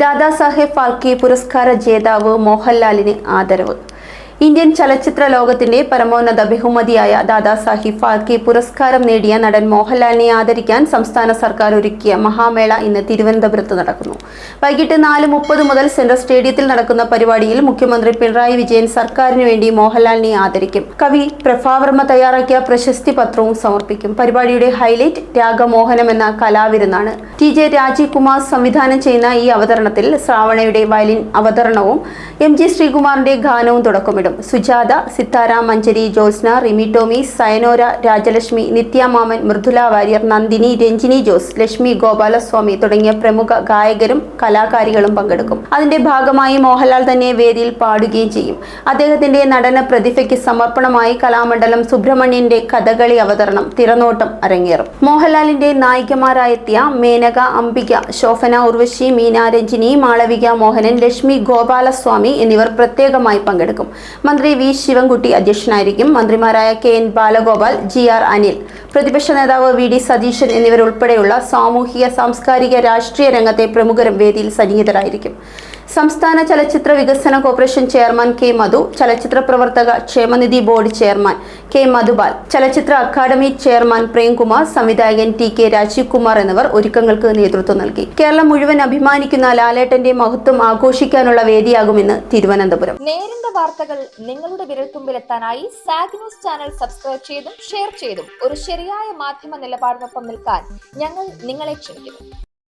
ദാദാസാഹേബ് ഫാൽക്കെ പുരസ്കാര ജേതാവ് മോഹൻലാലിന് ആദരവ്. ഇന്ത്യൻ ചലച്ചിത്ര ലോകത്തിന്റെ പരമോന്നത ബഹുമതിയായ ദാദാസാഹിബ് ഫാൽക്കെ പുരസ്കാരം നേടിയ നടൻ മോഹൻലാലിനെ ആദരിക്കാൻ സംസ്ഥാന സർക്കാർ ഒരുക്കിയ മഹാമേള ഇന്ന് തിരുവനന്തപുരത്ത് നടക്കുന്നു. വൈകിട്ട് നാല് മുപ്പത് മുതൽ സെൻട്രൽ സ്റ്റേഡിയത്തിൽ നടക്കുന്ന പരിപാടിയിൽ മുഖ്യമന്ത്രി പിണറായി വിജയൻ സർക്കാരിന് വേണ്ടി മോഹൻലാലിനെ ആദരിക്കും. കവി പ്രഭാവർമ്മ തയ്യാറാക്കിയ പ്രശസ്തി പത്രവും സമർപ്പിക്കും. പരിപാടിയുടെ ഹൈലൈറ്റ് രാഗമോഹനം എന്ന കലാവിരുന്നാണ്. ടി ജെ രാജീവ് കുമാർ സംവിധാനം ചെയ്യുന്ന ഈ അവതരണത്തിൽ ശ്രാവണയുടെ വയലിൻ അവതരണവും എം ജി ശ്രീകുമാറിന്റെ ഗാനവും തുടക്കമിടും സുജാത സിത്താര മഞ്ചരി ജോസ്ന റിമി ടോമി സയനോര രാജലക്ഷ്മി നിത്യ മാമൻ മൃദുല വാര്യർ നന്ദിനി രഞ്ജിനി ജോസ് ലക്ഷ്മി ഗോപാലസ്വാമി തുടങ്ങിയ പ്രമുഖ ഗായകരും കലാകാരികളും പങ്കെടുക്കും. അതിന്റെ ഭാഗമായി മോഹൻലാൽ തന്നെ വേദിയിൽ പാടുകയും ചെയ്യും. അദ്ദേഹത്തിന്റെ നടന പ്രതിഭയ്ക്ക് സമർപ്പണമായി കലാമണ്ഡലം സുബ്രഹ്മണ്യന്റെ കഥകളി അവതരണം തിരനോട്ടം അരങ്ങേറും. മോഹൻലാലിന്റെ നായികമാരായെത്തിയ മേനക അംബിക ശോഭന ഉർവശി മീന രഞ്ജിനി മാളവിക മോഹനൻ ലക്ഷ്മി ഗോപാലസ്വാമി എന്നിവർ പ്രത്യേകമായി പങ്കെടുക്കും. മന്ത്രി വി ശിവൻകുട്ടി അധ്യക്ഷനായിരിക്കും. മന്ത്രിമാരായ K N Balagopal G R Anil പ്രതിപക്ഷ നേതാവ് വി ഡി സതീശൻ എന്നിവരുൾപ്പെടെയുള്ള സാമൂഹിക സാംസ്കാരിക രാഷ്ട്രീയ രംഗത്തെ പ്രമുഖരും വേദിയിൽ സന്നിഹിതരായിരിക്കും. സംസ്ഥാന ചലച്ചിത്ര വികസന കോർപ്പറേഷൻ ചെയർമാൻ കെ മധു ചലച്ചിത്ര പ്രവർത്തക ക്ഷേമനിധി ബോർഡ് ചെയർമാൻ കെ മധുപാൽ ചലച്ചിത്ര അക്കാദമി ചെയർമാൻ പ്രേംകുമാർ സംവിധായകൻ ടി കെ രാജീവ് കുമാർ എന്നിവർ ഒരുക്കങ്ങൾക്ക് നേതൃത്വം നൽകി. കേരളം മുഴുവൻ അഭിമാനിക്കുന്ന ലാലേട്ടന്റെ മഹത്വം ആഘോഷിക്കാനുള്ള വേദിയാകുമെന്ന് തിരുവനന്തപുരം. നേരിന്റെ വാർത്തകൾ നിങ്ങളുടെ വിരൽത്തുമ്പിലെത്താനായി സാഗ് ന്യൂസ് ചാനൽ സബ്സ്ക്രൈബ് ചെയ്തും ഷെയർ ചെയ്തും ഒരു ശരിയായ മാധ്യമ നിലപാടിനൊപ്പം നിൽക്കാൻ ഞങ്ങൾ നിങ്ങളെ ക്ഷണിക്കുന്നു.